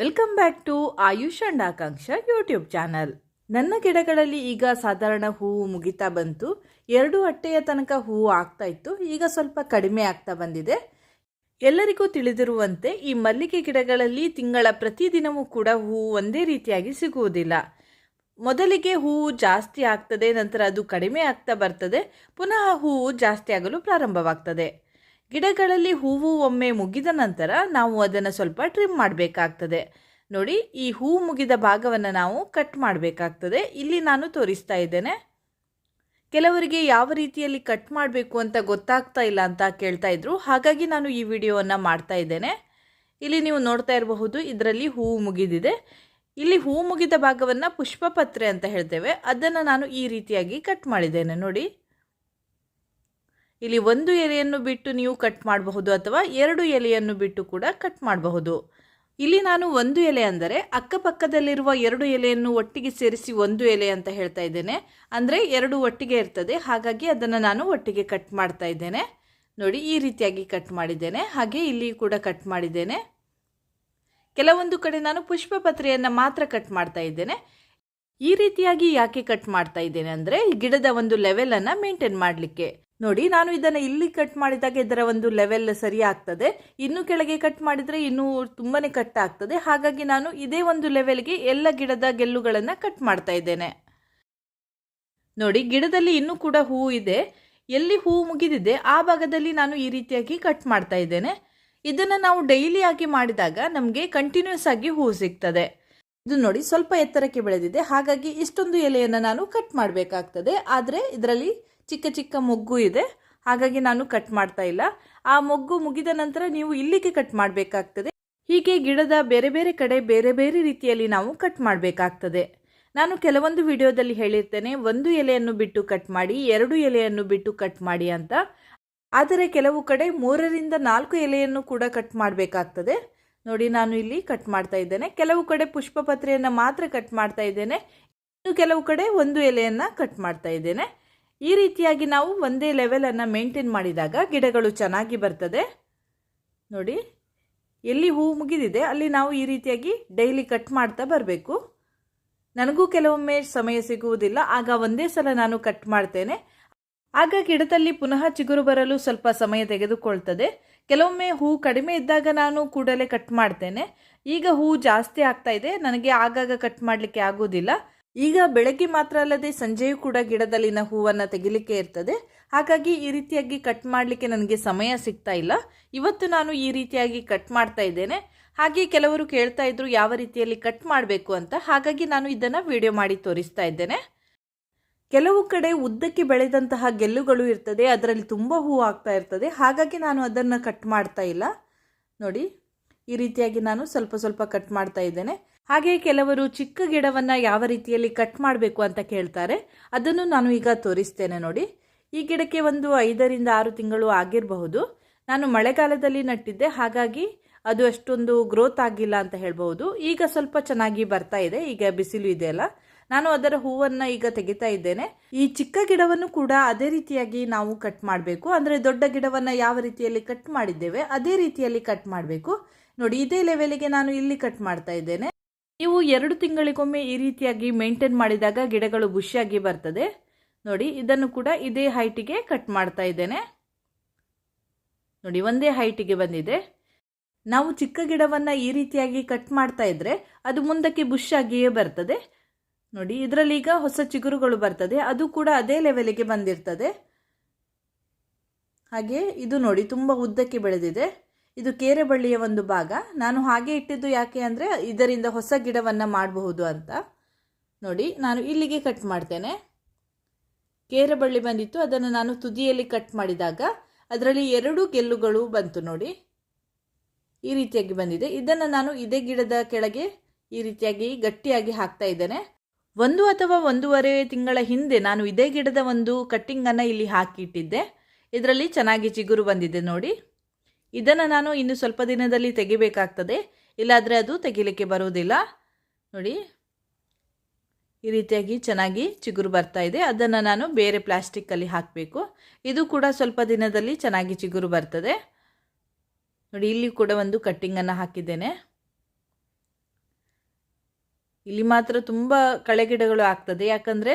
Welcome back to Ayush and Akanksha YouTube channel. ನನ್ನ ಗಿಡಗಳಲ್ಲಿ ಈಗ ಸಾಧಾರಣ ಹೂವು ಮುಗಿತಾ ಬಂತು. ಎರಡು ಅಟ್ಟೆಯ ತನಕ ಹೂವು ಆಗ್ತಾ ಇತ್ತು. ಈಗ ಸ್ವಲ್ಪ ಕಡಿಮೆ ಆಗ್ತಾ ಬಂದಿದೆ. ಎಲ್ಲರಿಗೂ ತಿಳಿದಿರುವಂತೆ ಈ ಮಲ್ಲಿಗೆ ಗಿಡಗಳಲ್ಲಿ ತಿಂಗಳ ಪ್ರತಿದಿನವೂ ಕೂಡ ಹೂವು ಒಂದೇ ರೀತಿಯಾಗಿ ಸಿಗುವುದಿಲ್ಲ. ಮೊದಲಿಗೆ ಹೂವು ಜಾಸ್ತಿ ಆಗ್ತದೆ, ನಂತರ ಅದು ಕಡಿಮೆ ಆಗ್ತಾ ಬರ್ತದೆ. ಪುನಃ ಹೂವು ಜಾಸ್ತಿ ಆಗಲು ಪ್ರಾರಂಭವಾಗ್ತದೆ. ಗಿಡಗಳಲ್ಲಿ ಹೂವು ಒಮ್ಮೆ ಮುಗಿದ ನಂತರ ನಾವು ಅದನ್ನು ಸ್ವಲ್ಪ ಟ್ರಿಮ್ ಮಾಡಬೇಕಾಗ್ತದೆ. ನೋಡಿ, ಈ ಹೂವು ಮುಗಿದ ಭಾಗವನ್ನು ನಾವು ಕಟ್ ಮಾಡಬೇಕಾಗ್ತದೆ. ಇಲ್ಲಿ ನಾನು ತೋರಿಸ್ತಾ ಇದ್ದೇನೆ. ಕೆಲವರಿಗೆ ಯಾವ ರೀತಿಯಲ್ಲಿ ಕಟ್ ಮಾಡಬೇಕು ಅಂತ ಗೊತ್ತಾಗ್ತಾ ಇಲ್ಲ ಅಂತ ಕೇಳ್ತಾ ಇದ್ರು. ಹಾಗಾಗಿ ನಾನು ಈ ವಿಡಿಯೋವನ್ನು ಮಾಡ್ತಾ ಇದ್ದೇನೆ. ಇಲ್ಲಿ ನೀವು ನೋಡ್ತಾ ಇರಬಹುದು, ಇದರಲ್ಲಿ ಹೂವು ಮುಗಿದಿದೆ. ಇಲ್ಲಿ ಹೂವು ಮುಗಿದ ಭಾಗವನ್ನು ಪುಷ್ಪಪತ್ರೆ ಅಂತ ಹೇಳ್ತೇವೆ. ಅದನ್ನು ನಾನು ಈ ರೀತಿಯಾಗಿ ಕಟ್ ಮಾಡಿದ್ದೇನೆ. ನೋಡಿ. ಇಲ್ಲಿ ಒಂದು ಎಲೆಯನ್ನು ಬಿಟ್ಟು ನೀವು ಕಟ್ ಮಾಡಬಹುದು ಅಥವಾ ಎರಡು ಎಲೆಯನ್ನು ಬಿಟ್ಟು ಕೂಡ ಕಟ್ ಮಾಡಬಹುದು. ಇಲ್ಲಿ ನಾನು ಒಂದು ಎಲೆ ಅಂದರೆ ಅಕ್ಕಪಕ್ಕದಲ್ಲಿರುವ ಎರಡು ಎಲೆಯನ್ನು ಒಟ್ಟಿಗೆ ಸೇರಿಸಿ ಒಂದು ಎಲೆ ಅಂತ ಹೇಳ್ತಾ ಇದ್ದೇನೆ. ಅಂದರೆ ಎರಡು ಒಟ್ಟಿಗೆ ಇರ್ತದೆ, ಹಾಗಾಗಿ ಅದನ್ನು ನಾನು ಒಟ್ಟಿಗೆ ಕಟ್ ಮಾಡ್ತಾ ಇದ್ದೇನೆ. ನೋಡಿ, ಈ ರೀತಿಯಾಗಿ ಕಟ್ ಮಾಡಿದ್ದೇನೆ. ಹಾಗೆ ಇಲ್ಲಿ ಕೂಡ ಕಟ್ ಮಾಡಿದ್ದೇನೆ. ಕೆಲವೊಂದು ಕಡೆ ನಾನು ಪುಷ್ಪಪತ್ರೆಯನ್ನು ಮಾತ್ರ ಕಟ್ ಮಾಡ್ತಾ ಇದ್ದೇನೆ. ಈ ರೀತಿಯಾಗಿ ಯಾಕೆ ಕಟ್ ಮಾಡ್ತಾ ಇದ್ದೇನೆ ಅಂದರೆ ಗಿಡದ ಒಂದು ಲೆವೆಲನ್ನು ಮೇಂಟೈನ್ ಮಾಡಲಿಕ್ಕೆ. ನೋಡಿ, ನಾನು ಇದನ್ನು ಇಲ್ಲಿ ಕಟ್ ಮಾಡಿದಾಗ ಇದರ ಒಂದು ಲೆವೆಲ್ ಸರಿ ಆಗ್ತದೆ. ಇನ್ನು ಕೆಳಗೆ ಕಟ್ ಮಾಡಿದರೆ ಇನ್ನೂ ತುಂಬಾ ಕಟ್ ಆಗ್ತದೆ. ಹಾಗಾಗಿ ನಾನು ಇದೇ ಒಂದು ಲೆವೆಲ್ಗೆ ಎಲ್ಲ ಗಿಡದ ಗೆಲ್ಲುಗಳನ್ನು ಕಟ್ ಮಾಡ್ತಾ ಇದ್ದೇನೆ. ನೋಡಿ, ಗಿಡದಲ್ಲಿ ಇನ್ನೂ ಕೂಡ ಹೂವು ಇದೆ. ಎಲ್ಲಿ ಹೂವು ಮುಗಿದಿದೆ, ಆ ಭಾಗದಲ್ಲಿ ನಾನು ಈ ರೀತಿಯಾಗಿ ಕಟ್ ಮಾಡ್ತಾ ಇದ್ದೇನೆ. ಇದನ್ನು ನಾವು ಡೈಲಿಯಾಗಿ ಮಾಡಿದಾಗ ನಮಗೆ ಕಂಟಿನ್ಯೂಸ್ ಆಗಿ ಹೂವು ಸಿಗ್ತದೆ. ಇದು ನೋಡಿ, ಸ್ವಲ್ಪ ಎತ್ತರಕ್ಕೆ ಬೆಳೆದಿದೆ. ಹಾಗಾಗಿ ಇಷ್ಟೊಂದು ಎಲೆಯನ್ನು ನಾನು ಕಟ್ ಮಾಡಬೇಕಾಗ್ತದೆ. ಆದರೆ, ಇದರಲ್ಲಿ ಚಿಕ್ಕ ಚಿಕ್ಕ ಮೊಗ್ಗು ಇದೆ. ಹಾಗಾಗಿ ನಾನು ಕಟ್ ಮಾಡ್ತಾ ಇಲ್ಲ. ಆ ಮೊಗ್ಗು ಮುಗಿದ ನಂತರ ನೀವು ಇಲ್ಲಿಗೆ ಕಟ್ ಮಾಡಬೇಕಾಗ್ತದೆ. ಹೀಗೆ ಗಿಡದ ಬೇರೆ ಬೇರೆ ಕಡೆ ಬೇರೆ ಬೇರೆ ರೀತಿಯಲ್ಲಿ ನಾವು ಕಟ್ ಮಾಡಬೇಕಾಗ್ತದೆ. ನಾನು ಕೆಲವೊಂದು ವಿಡಿಯೋದಲ್ಲಿ ಹೇಳಿರ್ತೇನೆ, ಒಂದು ಎಲೆಯನ್ನು ಬಿಟ್ಟು ಕಟ್ ಮಾಡಿ, ಎರಡು ಎಲೆಯನ್ನು ಬಿಟ್ಟು ಕಟ್ ಮಾಡಿ ಅಂತ. ಆದರೆ ಕೆಲವು ಕಡೆ ಮೂರರಿಂದ ನಾಲ್ಕು ಎಲೆಯನ್ನು ಕೂಡ ಕಟ್ ಮಾಡಬೇಕಾಗ್ತದೆ. ನೋಡಿ, ನಾನು ಇಲ್ಲಿ ಕಟ್ ಮಾಡ್ತಾ ಇದ್ದೇನೆ. ಕೆಲವು ಕಡೆ ಪುಷ್ಪಪತ್ರೆಯನ್ನು ಮಾತ್ರ ಕಟ್ ಮಾಡ್ತಾ ಇದ್ದೇನೆ. ಇನ್ನು ಕೆಲವು ಕಡೆ ಒಂದು ಎಲೆಯನ್ನು ಕಟ್ ಮಾಡ್ತಾ ಇದ್ದೇನೆ. ಈ ರೀತಿಯಾಗಿ ನಾವು ಒಂದೇ ಲೆವೆಲನ್ನು ಮೇಂಟೈನ್ ಮಾಡಿದಾಗ ಗಿಡಗಳು ಚೆನ್ನಾಗಿ ಬರ್ತದೆ. ನೋಡಿ, ಎಲ್ಲಿ ಹೂವು ಮುಗಿದಿದೆ, ಅಲ್ಲಿ ನಾವು ಈ ರೀತಿಯಾಗಿ ಡೈಲಿ ಕಟ್ ಮಾಡ್ತಾ ಬರಬೇಕು. ನನಗೂ ಕೆಲವೊಮ್ಮೆ ಸಮಯ ಸಿಗುವುದಿಲ್ಲ, ಆಗ ಒಂದೇ ಸಲ ನಾನು ಕಟ್ ಮಾಡ್ತೇನೆ. ಆಗ ಗಿಡದಲ್ಲಿ ಪುನಃ ಚಿಗುರು ಬರಲು ಸ್ವಲ್ಪ ಸಮಯ ತೆಗೆದುಕೊಳ್ತದೆ. ಕೆಲವೊಮ್ಮೆ ಹೂ ಕಡಿಮೆ ಇದ್ದಾಗ ನಾನು ಕೂಡಲೇ ಕಟ್ ಮಾಡ್ತೇನೆ. ಈಗ ಹೂ ಜಾಸ್ತಿ ಆಗ್ತಾ ಇದೆ, ನನಗೆ ಆಗಾಗ ಕಟ್ ಮಾಡಲಿಕ್ಕೆ ಆಗೋದಿಲ್ಲ ಈಗ ಬೆಳಗ್ಗೆ ಮಾತ್ರ ಅಲ್ಲದೆ ಸಂಜೆಯೂ ಕೂಡ ಗಿಡದಲ್ಲಿನ ಹೂವನ್ನು ತೆಗಿಲಿಕ್ಕೆ ಇರ್ತದೆ. ಹಾಗಾಗಿ ಈ ರೀತಿಯಾಗಿ ಕಟ್ ಮಾಡಲಿಕ್ಕೆ ನನಗೆ ಸಮಯ ಸಿಗ್ತಾ ಇಲ್ಲ. ಇವತ್ತು ನಾನು ಈ ರೀತಿಯಾಗಿ ಕಟ್ ಮಾಡ್ತಾ ಇದ್ದೇನೆ. ಹಾಗೆ ಕೆಲವರು ಕೇಳ್ತಾ ಇದ್ರು ಯಾವ ರೀತಿಯಲ್ಲಿ ಕಟ್ ಮಾಡಬೇಕು ಅಂತ. ಹಾಗಾಗಿ ನಾನು ಇದನ್ನು ವಿಡಿಯೋ ಮಾಡಿ ತೋರಿಸ್ತಾ ಇದ್ದೇನೆ. ಕೆಲವು ಕಡೆ ಉದ್ದಕ್ಕೆ ಬೆಳೆದಂತಹ ಗೆಲ್ಲುಗಳು ಇರ್ತದೆ. ಅದರಲ್ಲಿ ತುಂಬ ಹೂ ಆಗ್ತಾ ಇರ್ತದೆ. ಹಾಗಾಗಿ ನಾನು ಅದನ್ನು ಕಟ್ ಮಾಡ್ತಾ ಇಲ್ಲ. ನೋಡಿ, ಈ ರೀತಿಯಾಗಿ ನಾನು ಸ್ವಲ್ಪ ಸ್ವಲ್ಪ ಕಟ್ ಮಾಡ್ತಾ ಇದ್ದೇನೆ. ಹಾಗೆ ಕೆಲವರು ಚಿಕ್ಕ ಗಿಡವನ್ನು ಯಾವ ರೀತಿಯಲ್ಲಿ ಕಟ್ ಮಾಡಬೇಕು ಅಂತ ಕೇಳ್ತಾರೆ. ಅದನ್ನು ನಾನು ಈಗ ತೋರಿಸ್ತೇನೆ ನೋಡಿ. ಈ ಗಿಡಕ್ಕೆ ಒಂದು ಐದರಿಂದ ಆರು ತಿಂಗಳು ಆಗಿರಬಹುದು. ನಾನು ಮಳೆಗಾಲದಲ್ಲಿ ನಟ್ಟಿದ್ದೆ, ಹಾಗಾಗಿ ಅದು ಅಷ್ಟೊಂದು ಗ್ರೋತ್ ಆಗಿಲ್ಲ ಅಂತ ಹೇಳ್ಬಹುದು. ಈಗ ಸ್ವಲ್ಪ ಚೆನ್ನಾಗಿ ಬರ್ತಾ ಇದೆ, ಈಗ ಬಿಸಿಲು ಇದೆಯಲ್ಲ ನಾನು ಅದರ ಹೂವನ್ನು ಈಗ ತೆಗಿತಾ ಇದ್ದೇನೆ. ಈ ಚಿಕ್ಕ ಗಿಡವನ್ನು ಕೂಡ ಅದೇ ರೀತಿಯಾಗಿ ನಾವು ಕಟ್ ಮಾಡಬೇಕು. ಅಂದರೆ ದೊಡ್ಡ ಗಿಡವನ್ನು ಯಾವ ರೀತಿಯಲ್ಲಿ ಕಟ್ ಮಾಡಿದ್ದೇವೆ, ಅದೇ ರೀತಿಯಲ್ಲಿ ಕಟ್ ಮಾಡಬೇಕು. ನೋಡಿ, ಇದೇ ಲೆವೆಲಿಗೆ ನಾನು ಇಲ್ಲಿ ಕಟ್ ಮಾಡ್ತಾ ಇದ್ದೇನೆ. ನೀವು ಎರಡು ತಿಂಗಳಿಗೊಮ್ಮೆ ಈ ರೀತಿಯಾಗಿ ಮೇಂಟೈನ್ ಮಾಡಿದಾಗ ಗಿಡಗಳು ಬುಷಿಯಾಗಿ ಬರ್ತದೆ. ನೋಡಿ, ಇದನ್ನು ಕೂಡ ಇದೇ ಹೈಟಿಗೆ ಕಟ್ ಮಾಡ್ತಾ ಇದ್ದೇನೆ. ನೋಡಿ, ಒಂದೇ ಹೈಟಿಗೆ ಬಂದಿದೆ. ನಾವು ಚಿಕ್ಕ ಗಿಡವನ್ನು ಈ ರೀತಿಯಾಗಿ ಕಟ್ ಮಾಡ್ತಾ ಇದ್ರೆ ಅದು ಮುಂದಕ್ಕೆ ಬುಷ್ ಆಗಿಯೇ ಬರ್ತದೆ. ನೋಡಿ, ಇದರಲ್ಲಿ ಈಗ ಹೊಸ ಚಿಗುರುಗಳು ಬರ್ತದೆ. ಅದು ಕೂಡ ಅದೇ ಲೆವೆಲಿಗೆ ಬಂದಿರ್ತದೆ. ಹಾಗೆ ಇದು ನೋಡಿ, ತುಂಬ ಉದ್ದಕ್ಕೆ ಬೆಳೆದಿದೆ. ಇದು ಕೇರೆ ಬಳ್ಳಿಯ ಒಂದು ಭಾಗ. ನಾನು ಹಾಗೆ ಇಟ್ಟಿದ್ದು ಯಾಕೆ ಅಂದರೆ ಇದರಿಂದ ಹೊಸ ಗಿಡವನ್ನು ಮಾಡಬಹುದು ಅಂತ. ನೋಡಿ, ನಾನು ಇಲ್ಲಿಗೆ ಕಟ್ ಮಾಡ್ತೇನೆ. ಕೇರೆ ಬಳ್ಳಿ ಬಂದಿತ್ತು, ಅದನ್ನು ನಾನು ತುದಿಯಲ್ಲಿ ಕಟ್ ಮಾಡಿದಾಗ ಅದರಲ್ಲಿ ಎರಡು ಗೆಲ್ಲುಗಳು ಬಂತು ನೋಡಿ. ಈ ರೀತಿಯಾಗಿ ಬಂದಿದೆ. ಇದನ್ನು ನಾನು ಇದೇ ಗಿಡದ ಕೆಳಗೆ ಈ ರೀತಿಯಾಗಿ ಗಟ್ಟಿಯಾಗಿ ಹಾಕ್ತಾ ಇದ್ದೇನೆ. ಒಂದು ಅಥವಾ ಒಂದೂವರೆ ತಿಂಗಳ ಹಿಂದೆ ನಾನು ಇದೇ ಗಿಡದ ಒಂದು ಕಟ್ಟಿಂಗನ್ನು ಇಲ್ಲಿ ಹಾಕಿಟ್ಟಿದ್ದೆ. ಇದರಲ್ಲಿ ಚೆನ್ನಾಗಿ ಚಿಗುರು ಬಂದಿದೆ ನೋಡಿ. ಇದನ್ನು ನಾನು ಇನ್ನು ಸ್ವಲ್ಪ ದಿನದಲ್ಲಿ ತೆಗಿಬೇಕಾಗ್ತದೆ. ಇಲ್ಲಾದರೆ ಅದು ತೆಗಿಲಿಕ್ಕೆ ಬರುವುದಿಲ್ಲ. ನೋಡಿ, ಈ ರೀತಿಯಾಗಿ ಚೆನ್ನಾಗಿ ಚಿಗುರು ಬರ್ತಾ ಇದೆ. ಅದನ್ನು ನಾನು ಬೇರೆ ಪ್ಲಾಸ್ಟಿಕ್ಕಲ್ಲಿ ಹಾಕಬೇಕು. ಇದು ಕೂಡ ಸ್ವಲ್ಪ ದಿನದಲ್ಲಿ ಚೆನ್ನಾಗಿ ಚಿಗುರು ಬರ್ತದೆ. ನೋಡಿ, ಇಲ್ಲಿ ಕೂಡ ಒಂದು ಕಟ್ಟಿಂಗನ್ನು ಹಾಕಿದ್ದೇನೆ. ಇಲ್ಲಿ ಮಾತ್ರ ತುಂಬ ಕಳೆಗಿಡಗಳು ಆಗ್ತದೆ. ಯಾಕಂದರೆ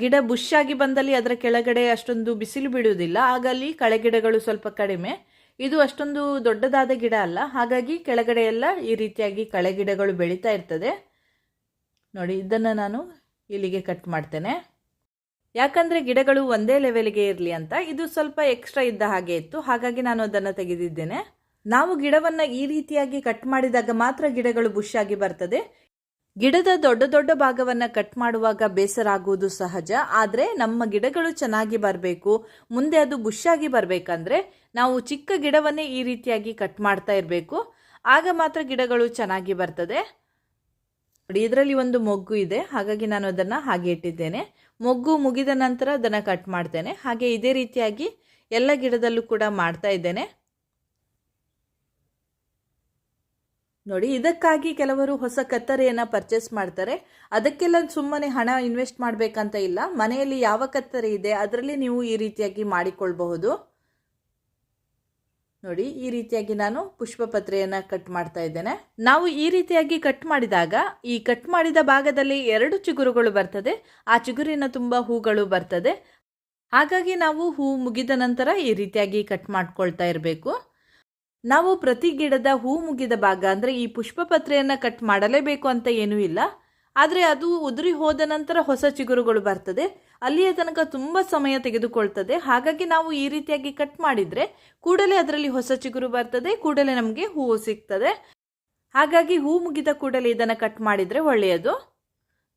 ಗಿಡ ಬುಷ್ ಆಗಿ ಬಂದಲ್ಲಿ ಅದರ ಕೆಳಗಡೆ ಅಷ್ಟೊಂದು ಬಿಸಿಲು ಬಿಡುವುದಿಲ್ಲ. ಆಗ ಅಲ್ಲಿ ಕಳೆಗಿಡಗಳು ಸ್ವಲ್ಪ ಕಡಿಮೆ. ಇದು ಅಷ್ಟೊಂದು ದೊಡ್ಡದಾದ ಗಿಡ ಅಲ್ಲ. ಹಾಗಾಗಿ ಕೆಳಗಡೆ ಎಲ್ಲ ಈ ರೀತಿಯಾಗಿ ಕಳೆ ಗಿಡಗಳು ಬೆಳೀತಾ ಇರ್ತದೆ. ನೋಡಿ, ಇದನ್ನು ನಾನು ಇಲ್ಲಿಗೆ ಕಟ್ ಮಾಡ್ತೇನೆ. ಯಾಕಂದರೆ ಗಿಡಗಳು ಒಂದೇ ಲೆವೆಲ್ಗೆ ಇರಲಿ ಅಂತ ಇದು ಸ್ವಲ್ಪ ಎಕ್ಸ್ಟ್ರಾ ಇದ್ದ ಹಾಗೆ ಇತ್ತು. ಹಾಗಾಗಿ ನಾನು ಅದನ್ನು ತೆಗೆದಿದ್ದೇನೆ. ನಾವು ಗಿಡವನ್ನು ಈ ರೀತಿಯಾಗಿ ಕಟ್ ಮಾಡಿದಾಗ ಮಾತ್ರ ಗಿಡಗಳು ಬುಷ್ ಆಗಿ ಬರ್ತದೆ. ಗಿಡದ ದೊಡ್ಡ ದೊಡ್ಡ ಭಾಗವನ್ನು ಕಟ್ ಮಾಡುವಾಗ ಬೇಸರ ಆಗುವುದು ಸಹಜ, ಆದರೆ ನಮ್ಮ ಗಿಡಗಳು ಚೆನ್ನಾಗಿ ಬರಬೇಕು, ಮುಂದೆ ಅದು ಬುಷ್ ಆಗಿ ಬರಬೇಕಂದ್ರೆ ನಾವು ಚಿಕ್ಕ ಗಿಡವನ್ನೇ ಈ ರೀತಿಯಾಗಿ ಕಟ್ ಮಾಡ್ತಾ ಇರಬೇಕು. ಆಗ ಮಾತ್ರ ಗಿಡಗಳು ಚೆನ್ನಾಗಿ ಬರ್ತದೆ. ಇದರಲ್ಲಿ ಒಂದು ಮೊಗ್ಗು ಇದೆ, ಹಾಗಾಗಿ ನಾನು ಅದನ್ನು ಹಾಗೆ ಇಟ್ಟಿದ್ದೇನೆ. ಮೊಗ್ಗು ಮುಗಿದ ನಂತರ ಅದನ್ನು ಕಟ್ ಮಾಡ್ತೇನೆ. ಹಾಗೆ ಇದೇ ರೀತಿಯಾಗಿ ಎಲ್ಲ ಗಿಡದಲ್ಲೂ ಕೂಡ ಮಾಡ್ತಾ ಇದ್ದೇನೆ. ನೋಡಿ, ಇದಕ್ಕಾಗಿ ಕೆಲವರು ಹೊಸ ಕತ್ತರಿಯನ್ನು ಪರ್ಚೇಸ್ ಮಾಡ್ತಾರೆ. ಅದಕ್ಕೆಲ್ಲ ಸುಮ್ಮನೆ ಹಣ ಇನ್ವೆಸ್ಟ್ ಮಾಡಬೇಕಂತ ಇಲ್ಲ. ಮನೆಯಲ್ಲಿ ಯಾವ ಕತ್ತರಿ ಇದೆ, ಅದರಲ್ಲಿ ನೀವು ಈ ರೀತಿಯಾಗಿ ಮಾಡಿಕೊಳ್ಬಹುದು. ನೋಡಿ, ಈ ರೀತಿಯಾಗಿ ನಾನು ಪುಷ್ಪಪತ್ರೆಯನ್ನು ಕಟ್ ಮಾಡ್ತಾ ಇದ್ದೇನೆ. ನಾವು ಈ ರೀತಿಯಾಗಿ ಕಟ್ ಮಾಡಿದಾಗ, ಈ ಕಟ್ ಮಾಡಿದ ಭಾಗದಲ್ಲಿ ಎರಡು ಚಿಗುರುಗಳು ಬರ್ತದೆ. ಆ ಚಿಗುರಿನ ತುಂಬ ಹೂಗಳು ಬರ್ತದೆ. ಹಾಗಾಗಿ ನಾವು ಹೂ ಮುಗಿದ ನಂತರ ಈ ರೀತಿಯಾಗಿ ಕಟ್ ಮಾಡ್ಕೊಳ್ತಾ ಇರಬೇಕು. ನಾವು ಪ್ರತಿ ಗಿಡದ ಹೂ ಮುಗಿದ ಭಾಗ ಅಂದರೆ ಈ ಪುಷ್ಪಪತ್ರೆಯನ್ನು ಕಟ್ ಮಾಡಲೇಬೇಕು ಅಂತ ಏನೂ ಇಲ್ಲ. ಆದರೆ ಅದು ಉದುರಿ ಹೋದ ನಂತರ ಹೊಸ ಚಿಗುರುಗಳು ಬರ್ತದೆ. ಅಲ್ಲಿಯ ತನಕ ತುಂಬ ಸಮಯ ತೆಗೆದುಕೊಳ್ತದೆ. ಹಾಗಾಗಿ ನಾವು ಈ ರೀತಿಯಾಗಿ ಕಟ್ ಮಾಡಿದರೆ ಕೂಡಲೇ ಅದರಲ್ಲಿ ಹೊಸ ಚಿಗುರು ಬರ್ತದೆ, ಕೂಡಲೇ ನಮಗೆ ಹೂವು ಸಿಗ್ತದೆ. ಹಾಗಾಗಿ ಹೂ ಮುಗಿದ ಕೂಡಲೇ ಇದನ್ನು ಕಟ್ ಮಾಡಿದರೆ ಒಳ್ಳೆಯದು.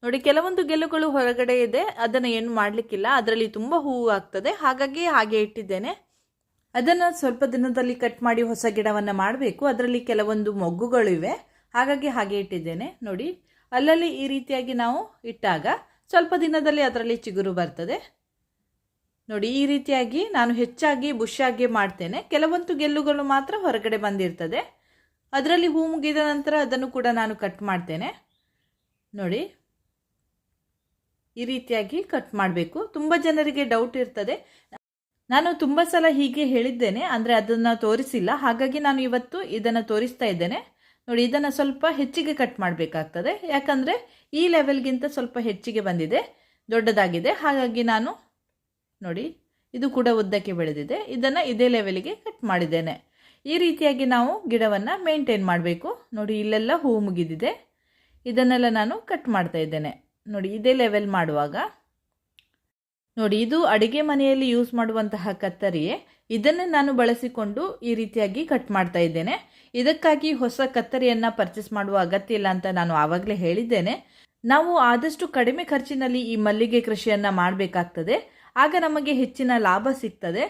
ನೋಡಿ, ಕೆಲವೊಂದು ಗೆಲ್ಲುಗಳು ಹೊರಗಡೆ ಇದೆ. ಅದನ್ನು ಏನು ಮಾಡಲಿಕ್ಕಿಲ್ಲ. ಅದರಲ್ಲಿ ತುಂಬ ಹೂವು ಆಗ್ತದೆ. ಹಾಗಾಗಿ ಹಾಗೆ ಇಟ್ಟಿದ್ದೇನೆ. ಅದನ್ನು ಸ್ವಲ್ಪ ದಿನದಲ್ಲಿ ಕಟ್ ಮಾಡಿ ಹೊಸ ಗಿಡವನ್ನು ಮಾಡಬೇಕು. ಅದರಲ್ಲಿ ಕೆಲವೊಂದು ಮೊಗ್ಗುಗಳಿವೆ ಹಾಗಾಗಿ ಹಾಗೆ ಇಟ್ಟಿದ್ದೇನೆ. ನೋಡಿ, ಅಲ್ಲಲ್ಲಿ ಈ ರೀತಿಯಾಗಿ ನಾವು ಇಟ್ಟಾಗ ಸ್ವಲ್ಪ ದಿನದಲ್ಲಿ ಅದರಲ್ಲಿ ಚಿಗುರು ಬರ್ತದೆ. ನೋಡಿ, ಈ ರೀತಿಯಾಗಿ ನಾನು ಹೆಚ್ಚಾಗಿ ಬುಷಾಗಿ ಮಾಡ್ತೇನೆ. ಕೆಲವೊಂದು ಗೆಲ್ಲುಗಳು ಮಾತ್ರ ಹೊರಗಡೆ ಬಂದಿರ್ತದೆ. ಅದರಲ್ಲಿ ಹೂ ಮುಗಿದ ನಂತರ ಅದನ್ನು ಕೂಡ ನಾನು ಕಟ್ ಮಾಡ್ತೇನೆ. ನೋಡಿ, ಈ ರೀತಿಯಾಗಿ ಕಟ್ ಮಾಡಬೇಕು. ತುಂಬ ಜನರಿಗೆ ಡೌಟ್ ಇರ್ತದೆ. ನಾನು ತುಂಬ ಸಲ ಹೀಗೆ ಹೇಳಿದ್ದೇನೆ, ಅಂದರೆ ಅದನ್ನು ತೋರಿಸಿಲ್ಲ. ಹಾಗಾಗಿ ನಾನು ಇವತ್ತು ಇದನ್ನು ತೋರಿಸ್ತಾ ಇದ್ದೇನೆ. ನೋಡಿ, ಇದನ್ನು ಸ್ವಲ್ಪ ಹೆಚ್ಚಿಗೆ ಕಟ್ ಮಾಡಬೇಕಾಗ್ತದೆ. ಯಾಕಂದರೆ ಈ ಲೆವೆಲ್ಗಿಂತ ಸ್ವಲ್ಪ ಹೆಚ್ಚಿಗೆ ಬಂದಿದೆ, ದೊಡ್ಡದಾಗಿದೆ. ಹಾಗಾಗಿ ನಾನು, ನೋಡಿ, ಇದು ಕೂಡ ಉದ್ದಕ್ಕೆ ಬೆಳೆದಿದೆ. ಇದನ್ನು ಇದೇ ಲೆವೆಲಿಗೆ ಕಟ್ ಮಾಡಿದ್ದೇನೆ. ಈ ರೀತಿಯಾಗಿ ನಾವು ಗಿಡವನ್ನು ಮೇಂಟೈನ್ ಮಾಡಬೇಕು. ನೋಡಿ, ಇಲ್ಲೆಲ್ಲ ಹೂ ಮುಗಿದಿದೆ. ಇದನ್ನೆಲ್ಲ ನಾನು ಕಟ್ ಮಾಡ್ತಾ ಇದ್ದೇನೆ. ನೋಡಿ, ಇದೇ ಲೆವೆಲ್ ಮಾಡುವಾಗ ನೋಡಿ, ಇದು ಅಡುಗೆ ಮನೆಯಲ್ಲಿ ಯೂಸ್ ಮಾಡುವಂತಹ ಕತ್ತರಿಯೇ ಇದನ್ನು ನಾನು ಬಳಸಿಕೊಂಡು ಈ ರೀತಿಯಾಗಿ ಕಟ್ ಮಾಡ್ತಾ ಇದ್ದೇನೆ. ಇದಕ್ಕಾಗಿ ಹೊಸ ಕತ್ತರಿಯನ್ನು ಪರ್ಚೇಸ್ ಮಾಡುವ ಅಗತ್ಯ ಇಲ್ಲ ಅಂತ ನಾನು ಆವಾಗಲೇ ಹೇಳಿದ್ದೇನೆ. ನಾವು ಆದಷ್ಟು ಕಡಿಮೆ ಖರ್ಚಿನಲ್ಲಿ ಈ ಮಲ್ಲಿಗೆ ಕೃಷಿಯನ್ನು ಮಾಡಬೇಕಾಗ್ತದೆ. ಆಗ ನಮಗೆ ಹೆಚ್ಚಿನ ಲಾಭ ಸಿಗ್ತದೆ.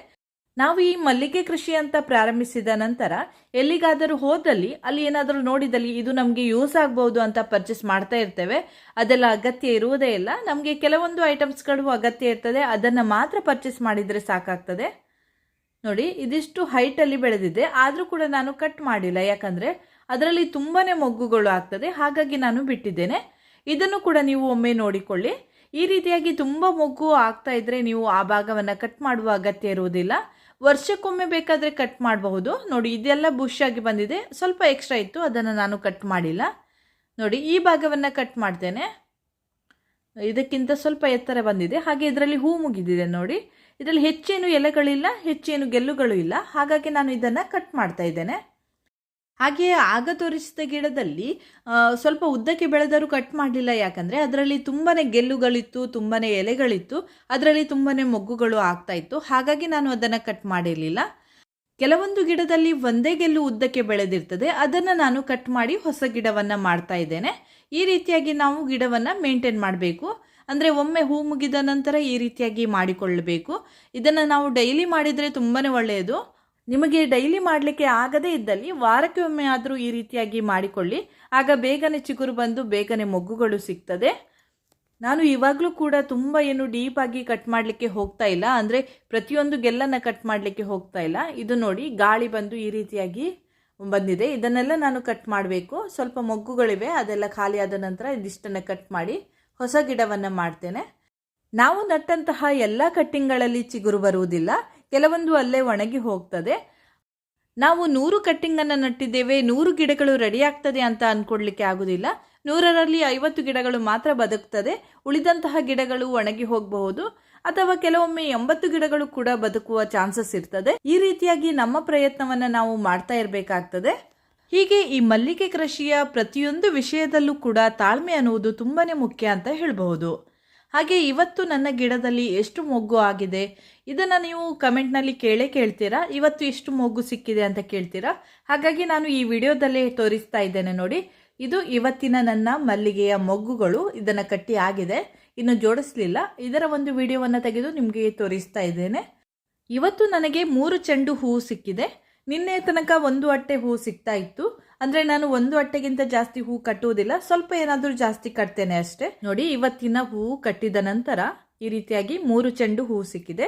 ನಾವು ಈ ಮಲ್ಲಿಗೆ ಕೃಷಿ ಅಂತ ಪ್ರಾರಂಭಿಸಿದ ನಂತರ ಎಲ್ಲಿಗಾದರೂ ಹೋದಲ್ಲಿ ಅಲ್ಲಿ ಏನಾದರೂ ನೋಡಿದಲ್ಲಿ ಇದು ನಮಗೆ ಯೂಸ್ ಆಗ್ಬೋದು ಅಂತ ಪರ್ಚೇಸ್ ಮಾಡ್ತಾ ಇರ್ತೇವೆ. ಅದೆಲ್ಲ ಅಗತ್ಯ ಇರುವುದೇ ಇಲ್ಲ. ನಮಗೆ ಕೆಲವೊಂದು ಐಟಮ್ಸ್ಗಳು ಅಗತ್ಯ ಇರ್ತದೆ. ಅದನ್ನು ಮಾತ್ರ ಪರ್ಚೇಸ್ ಮಾಡಿದರೆ ಸಾಕಾಗ್ತದೆ. ನೋಡಿ, ಇದಿಷ್ಟು ಹೈಟಲ್ಲಿ ಬೆಳೆದಿದೆ. ಆದರೂ ಕೂಡ ನಾನು ಕಟ್ ಮಾಡಿಲ್ಲ. ಯಾಕಂದರೆ ಅದರಲ್ಲಿ ತುಂಬಾ ಮೊಗ್ಗುಗಳು ಆಗ್ತದೆ. ಹಾಗಾಗಿ ನಾನು ಬಿಟ್ಟಿದ್ದೇನೆ. ಇದನ್ನು ಕೂಡ ನೀವು ಒಮ್ಮೆ ನೋಡಿಕೊಳ್ಳಿ. ಈ ರೀತಿಯಾಗಿ ತುಂಬ ಮೊಗ್ಗು ಆಗ್ತಾ ಇದ್ರೆ ನೀವು ಆ ಭಾಗವನ್ನು ಕಟ್ ಮಾಡುವ ಅಗತ್ಯ ಇರುವುದಿಲ್ಲ. ವರ್ಷಕ್ಕೊಮ್ಮೆ ಬೇಕಾದರೆ ಕಟ್ ಮಾಡಬಹುದು. ನೋಡಿ, ಇದೆಲ್ಲ ಬುಷ್ ಆಗಿ ಬಂದಿದೆ. ಸ್ವಲ್ಪ ಎಕ್ಸ್ಟ್ರಾ ಇತ್ತು, ಅದನ್ನು ನಾನು ಕಟ್ ಮಾಡಿಲ್ಲ. ನೋಡಿ, ಈ ಭಾಗವನ್ನು ಕಟ್ ಮಾಡ್ತೇನೆ. ಇದಕ್ಕಿಂತ ಸ್ವಲ್ಪ ಎತ್ತರ ಬಂದಿದೆ. ಹಾಗೆ ಇದರಲ್ಲಿ ಹೂ ಮುಗಿದಿದೆ, ನೋಡಿ. ಇದರಲ್ಲಿ ಹೆಚ್ಚೇನು ಎಲೆಗಳಿಲ್ಲ, ಹೆಚ್ಚೇನು ಗೆಲ್ಲುಗಳು ಇಲ್ಲ. ಹಾಗಾಗಿ ನಾನು ಇದನ್ನು ಕಟ್ ಮಾಡ್ತಾ ಇದ್ದೇನೆ. ಹಾಗೆಯೇ ಆಗ ತೋರಿಸಿದ ಗಿಡದಲ್ಲಿ ಸ್ವಲ್ಪ ಉದ್ದಕ್ಕೆ ಬೆಳೆದರೂ ಕಟ್ ಮಾಡಲಿಲ್ಲ. ಯಾಕಂದರೆ ಅದರಲ್ಲಿ ತುಂಬಾ ಗೆಲ್ಲುಗಳಿತ್ತು ತುಂಬಾ ಎಲೆಗಳಿತ್ತು, ಅದರಲ್ಲಿ ತುಂಬಾ ಮೊಗ್ಗುಗಳು ಆಗ್ತಾ ಇತ್ತು. ಹಾಗಾಗಿ ನಾನು ಅದನ್ನು ಕಟ್ ಮಾಡಿರಲಿಲ್ಲ. ಕೆಲವೊಂದು ಗಿಡದಲ್ಲಿ ಒಂದೇ ಗೆಲ್ಲು ಉದ್ದಕ್ಕೆ ಬೆಳೆದಿರ್ತದೆ. ಅದನ್ನು ನಾನು ಕಟ್ ಮಾಡಿ ಹೊಸ ಗಿಡವನ್ನು ಮಾಡ್ತಾ ಇದ್ದೇನೆ. ಈ ರೀತಿಯಾಗಿ ನಾವು ಗಿಡವನ್ನು ಮೇಂಟೈನ್ ಮಾಡಬೇಕು. ಅಂದರೆ ಒಮ್ಮೆ ಹೂ ಮುಗಿದ ನಂತರ ಈ ರೀತಿಯಾಗಿ ಮಾಡಿಕೊಳ್ಳಬೇಕು. ಇದನ್ನು ನಾವು ಡೈಲಿ ಮಾಡಿದರೆ ತುಂಬಾ ಒಳ್ಳೆಯದು. ನಿಮಗೆ ಡೈಲಿ ಮಾಡಲಿಕ್ಕೆ ಆಗದೇ ಇದ್ದಲ್ಲಿ ವಾರಕ್ಕೆ ಒಮ್ಮೆ ಆದರೂ ಈ ರೀತಿಯಾಗಿ ಮಾಡಿಕೊಳ್ಳಿ. ಆಗ ಬೇಗನೆ ಚಿಗುರು ಬಂದು ಬೇಗನೆ ಮೊಗ್ಗುಗಳು ಸಿಗ್ತದೆ. ನಾನು ಇವಾಗಲೂ ಕೂಡ ತುಂಬ ಏನು ಡೀಪಾಗಿ ಕಟ್ ಮಾಡಲಿಕ್ಕೆ ಹೋಗ್ತಾ ಇಲ್ಲ. ಅಂದರೆ ಪ್ರತಿಯೊಂದು ಗೆಲ್ಲನ್ನು ಕಟ್ ಮಾಡಲಿಕ್ಕೆ ಹೋಗ್ತಾ ಇಲ್ಲ. ಇದು ನೋಡಿ ಗಾಳಿ ಬಂದು ಈ ರೀತಿಯಾಗಿ ಬಂದಿದೆ. ಇದನ್ನೆಲ್ಲ ನಾನು ಕಟ್ ಮಾಡಬೇಕು. ಸ್ವಲ್ಪ ಮೊಗ್ಗುಗಳಿವೆ, ಅದೆಲ್ಲ ಖಾಲಿಯಾದ ನಂತರ ಇದಿಷ್ಟನ್ನು ಕಟ್ ಮಾಡಿ ಹೊಸ ಗಿಡವನ್ನು ಮಾಡ್ತೇನೆ. ನಾವು ನಟ್ಟಂತಹ ಎಲ್ಲ ಕಟ್ಟಿಂಗ್ಗಳಲ್ಲಿ ಚಿಗುರು ಬರುವುದಿಲ್ಲ. ಕೆಲವೊಂದು ಅಲ್ಲೇ ಒಣಗಿ ಹೋಗ್ತದೆ. ನಾವು ನೂರು ಕಟ್ಟಿಂಗನ್ನು ನಟ್ಟಿದ್ದೇವೆ, ನೂರು ಗಿಡಗಳು ರೆಡಿ ಆಗ್ತದೆ ಅಂತ ಅಂದ್ಕೊಡ್ಲಿಕ್ಕೆ ಆಗೋದಿಲ್ಲ. ನೂರರಲ್ಲಿ ಐವತ್ತು ಗಿಡಗಳು ಮಾತ್ರ ಬದುಕ್ತದೆ. ಉಳಿದಂತಹ ಗಿಡಗಳು ಒಣಗಿ ಹೋಗಬಹುದು. ಅಥವಾ ಕೆಲವೊಮ್ಮೆ ಎಂಬತ್ತು ಗಿಡಗಳು ಕೂಡ ಬದುಕುವ ಚಾನ್ಸಸ್ ಇರ್ತದೆ. ಈ ರೀತಿಯಾಗಿ ನಮ್ಮ ಪ್ರಯತ್ನವನ್ನ ನಾವು ಮಾಡ್ತಾ ಇರಬೇಕಾಗ್ತದೆ. ಹೀಗೆ ಈ ಮಲ್ಲಿಗೆ ಕೃಷಿಯ ಪ್ರತಿಯೊಂದು ವಿಷಯದಲ್ಲೂ ಕೂಡ ತಾಳ್ಮೆ ಅನ್ನುವುದು ತುಂಬಾನೇ ಮುಖ್ಯ ಅಂತ ಹೇಳಬಹುದು. ಹಾಗೆ ಇವತ್ತು ನನ್ನ ಗಿಡದಲ್ಲಿ ಎಷ್ಟು ಮೊಗ್ಗು ಆಗಿದೆ? ಇದನ್ನು ನೀವು ಕಮೆಂಟ್ನಲ್ಲಿ ಕೇಳೇ ಕೇಳ್ತೀರಾ? ಇವತ್ತು ಎಷ್ಟು ಮೊಗ್ಗು ಸಿಕ್ಕಿದೆ ಅಂತ ಕೇಳ್ತೀರಾ? ಹಾಗಾಗಿ ನಾನು ಈ ವಿಡಿಯೋದಲ್ಲೇ ತೋರಿಸ್ತಾ ಇದ್ದೇನೆ ನೋಡಿ. ಇದು ಇವತ್ತಿನ ನನ್ನ ಮಲ್ಲಿಗೆಯ ಮೊಗ್ಗುಗಳು. ಇದನ್ನು ಕಟ್ಟಿ ಆಗಿದೆ. ಇನ್ನು ಜೋಡಿಸ್ಲಿಲ್ಲ. ಇದರ ಒಂದು ವಿಡಿಯೋವನ್ನು ತೆಗೆದು ನಿಮಗೆ ತೋರಿಸ್ತಾ ಇದ್ದೇನೆ. ಇವತ್ತು ನನಗೆ ಮೂರು ಚೆಂಡು ಹೂವು ಸಿಕ್ಕಿದೆ. ನಿನ್ನೆ ತನಕ ಒಂದು ಅಟ್ಟೆ ಹೂವು ಸಿಗ್ತಾ ಇತ್ತು. ಅಂದ್ರೆ ನಾನು ಒಂದು ಅಟ್ಟೆಗಿಂತ ಜಾಸ್ತಿ ಹೂ ಕಟ್ಟುವುದಿಲ್ಲ, ಸ್ವಲ್ಪ ಏನಾದರೂ ಜಾಸ್ತಿ ಕಟ್ತೇನೆ ಅಷ್ಟೇ. ನೋಡಿ, ಇವತ್ತಿನ ಹೂ ಕಟ್ಟಿದ ನಂತರ ಈ ರೀತಿಯಾಗಿ ಮೂರು ಚೆಂಡು ಹೂ ಸಿಕ್ಕಿದೆ.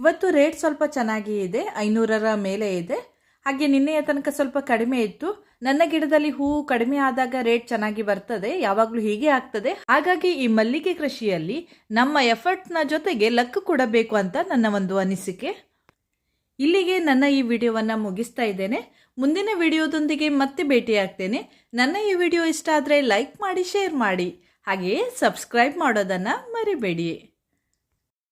ಇವತ್ತು ರೇಟ್ ಸ್ವಲ್ಪ ಚೆನ್ನಾಗಿ ಇದೆ, ಐನೂರರ ಮೇಲೆ ಇದೆ. ಹಾಗೆ ನಿನ್ನೆಯ ತನಕ ಸ್ವಲ್ಪ ಕಡಿಮೆ ಇತ್ತು. ನನ್ನ ಗಿಡದಲ್ಲಿ ಹೂವು ಕಡಿಮೆ ಆದಾಗ ರೇಟ್ ಚೆನ್ನಾಗಿ ಬರ್ತದೆ, ಯಾವಾಗಲೂ ಹೀಗೆ ಆಗ್ತದೆ. ಹಾಗಾಗಿ ಈ ಮಲ್ಲಿಗೆ ಕೃಷಿಯಲ್ಲಿ ನಮ್ಮ ಎಫರ್ಟ್ನ ಜೊತೆಗೆ ಲಕ್ ಕೂಡ ಬೇಕು ಅಂತ ನನ್ನ ಒಂದು ಅನಿಸಿಕೆ. ಇಲ್ಲಿಗೆ ನನ್ನ ಈ ವಿಡಿಯೋವನ್ನು ಮುಗಿಸ್ತಾ ಇದ್ದೇನೆ. ಮುಂದಿನ ವಿಡಿಯೋದೊಂದಿಗೆ ಮತ್ತೆ ಭೇಟಿಯಾಗ್ತೇನೆ. ನನ್ನ ಈ ವಿಡಿಯೋ ಇಷ್ಟ ಆದರೆ ಲೈಕ್ ಮಾಡಿ, ಶೇರ್ ಮಾಡಿ. ಹಾಗೆಯೇ ಸಬ್ಸ್ಕ್ರೈಬ್ ಮಾಡೋದನ್ನು ಮರಿಬೇಡಿ.